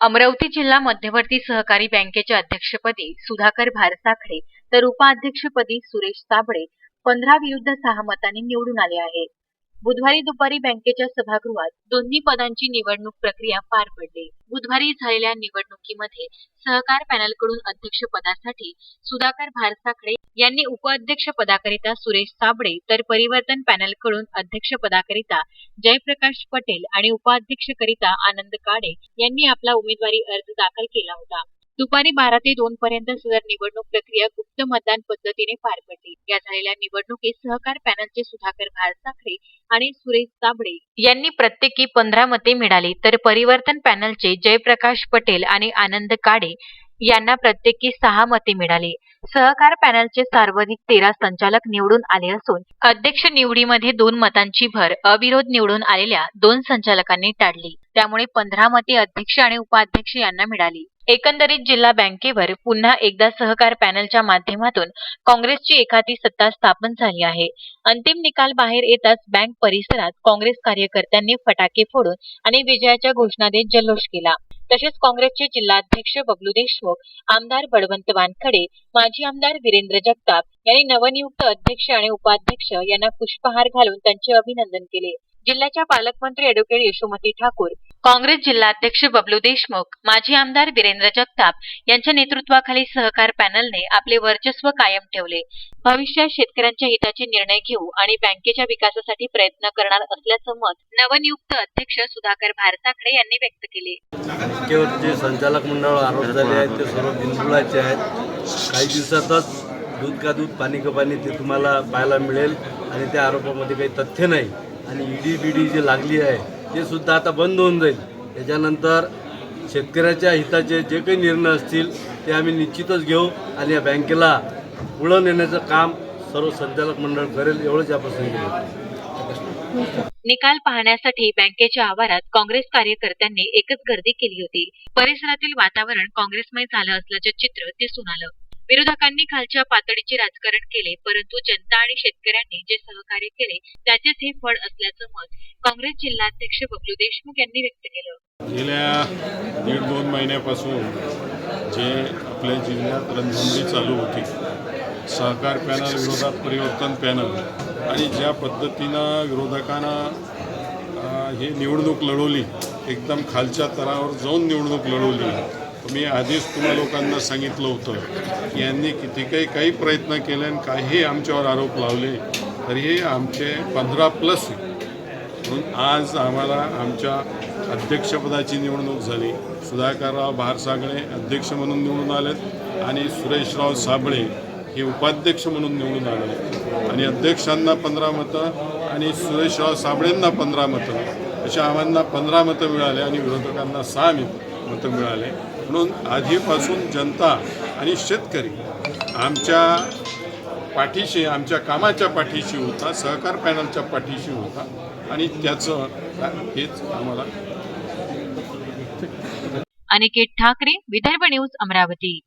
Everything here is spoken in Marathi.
अमरावती जिल्हा मध्यवर्ती सहकारी बँकेच्या अध्यक्षपदी सुधाकर भारसाखळे तर उपाध्यक्षपदी सुरेश साबळे पंधरा विरुद्ध सहा मतांनी निवडून आले आहे बुधवारी दुपारी बँकेच्या सभागृहात दोन्ही पदांची निवडणूक प्रक्रिया पार पडली. बुधवारी झालेल्या निवडणुकीमध्ये सहकार पॅनलकडून अध्यक्षपदासाठी सुधाकर भारसाखळे यांनी उपाध्यक्ष पदाकरिता सुरेश साबळे तर परिवर्तन पॅनलकडून अध्यक्षपदाकरिता जयप्रकाश पटेल आणि उपाध्यक्षकरिता आनंद काडे यांनी आपला उमेदवारी अर्ज दाखल केला होता. दुपारी बारा ते दोन पर्यंत सदर निवडणूक प्रक्रिया गुप्त मतदान पद्धतीने पार पडली या झालेल्या निवडणुकीत सहकार पॅनलचे सुधाकर भारसाखळे आणि सुरेश साबळे यांनी प्रत्येकी पंधरा मते मिळाली. तर परिवर्तन पॅनलचे जयप्रकाश पटेल आणि आनंद काडे यांना प्रत्येकी सहा मते मिळाली. सहकार पॅनलचे सर्वाधिक तेरा संचालक निवडून आले असून अध्यक्ष निवडीमध्ये दोन मतांची भर अविरोध निवडून आलेल्या दोन संचालकांनी टाळली. त्यामुळे पंधरा मते अध्यक्ष आणि उपाध्यक्ष यांना मिळाली. एकंदरीत जिल्हा बँकेवर पुन्हा एकदा सहकार पॅनलच्या माध्यमातून काँग्रेसची एखादी सत्ता स्थापन झाली आहे. अंतिम निकाल बाहेर येताच बँक परिसरात काँग्रेस कार्यकर्त्यांनी फटाके फोडून आणि विजयाच्या घोषणा देत जल्लोष केला. तसेच काँग्रेसचे जिल्हाध्यक्ष बबलू देशमुख आमदार बळवंत वानखडे माजी आमदार वीरेंद्र जगताप यांनी नवनियुक्त अध्यक्ष आणि उपाध्यक्ष यांना पुष्पहार घालून त्यांचे अभिनंदन केले. जिल्ह्याच्या पालकमंत्री अॅडव्होकेट यशोमती ठाकूर काँग्रेस जिल्हाध्यक्ष बबलू देशमुख माजी आमदार वीरेंद्र जगताप यांच्या नेतृत्वाखाली सहकार पॅनलने आपले वर्चस्व कायम ठेवले. भविष्यात शेतकऱ्यांच्या हिताचे निर्णय घेऊ आणि बँकेच्या विकासासाठी प्रयत्न करणार असल्याचं मत नवनियुक्त अध्यक्ष सुधाकर भारसाखडे यांनी व्यक्त केले. बँकेवर जे संचालक मंडळ आरोप झाले आहेत ते सर्व आहेत. काही दिवसातच दूध का दूध पाणी का पाणी ते तुम्हाला पाहायला मिळेल आणि त्या आरोपामध्ये काही तथ्य नाही. आणि ईडी बीडी जी लागली आहे ते सुद्धा आता बंद होऊन जाईल. त्याच्यानंतर शेतकऱ्याच्या हिताचे जे काही निर्णय असतील ते आम्ही निश्चितच घेऊ आणि या बँकेला पुढं नेण्याचं काम सर्व संचालक मंडळ करेल एवढंच यापासून निकाल पाहण्यासाठी बँकेच्या आवारात काँग्रेस कार्यकर्त्यांनी एकच गर्दी केली होती. परिसरातील वातावरण काँग्रेसमय झालं असल्याचे चित्र दिसून आलं. विरोधकांनी खालच्या पातळीचे राजकारण केले परंतु जनता आणि शेतकऱ्यांनी जे सहकार्य केले त्याचेच हे फळ असल्याचं मत काँग्रेस जिल्हाध्यक्ष बबलू देशमुख यांनी व्यक्त केलं. गेल्या दीड दोन महिन्यापासून जे आपल्या जिल्ह्यात रणधुंदी चालू होती सहकार पॅनल विरोधात परिवर्तन पॅनल आणि ज्या पद्धतीनं विरोधकांना ही हे निवडणूक लढवली एकदम खालच्या तरावर जाऊन निवडणूक लढवली मी आधीच तुम्हा लोकांना सांगितलं होतं. की यांनी किती काही काही प्रयत्न केले आणि काही आमच्यावर आरोप लावले तरीही आमचे पंधरा प्लस म्हणून आज आम्हाला आमच्या अध्यक्षपदाची निवडणूक झाली. सुधाकरराव भारसागळे अध्यक्ष म्हणून निवडून आलेत आणि सुरेशराव साबळे हे उपाध्यक्ष म्हणून निवडून आले आणि अध्यक्षांना पंधरा मतं आणि सुरेशराव साबळेंना पंधरा मतं. अशा आम्हाला पंधरा मतं मिळाले आणि विरोधकांना सहा मी मतं मिळाले. म्हणून आधीपासून जनता आणि शेतकरी आमच्या पाठीशी आमच्या कामाच्या पाठीशी होता सहकार पॅनलच्या पाठीशी होता. आणि त्याचं हेच आम्हाला अनिकेत ठाकरे विदर्भ न्यूज अमरावती.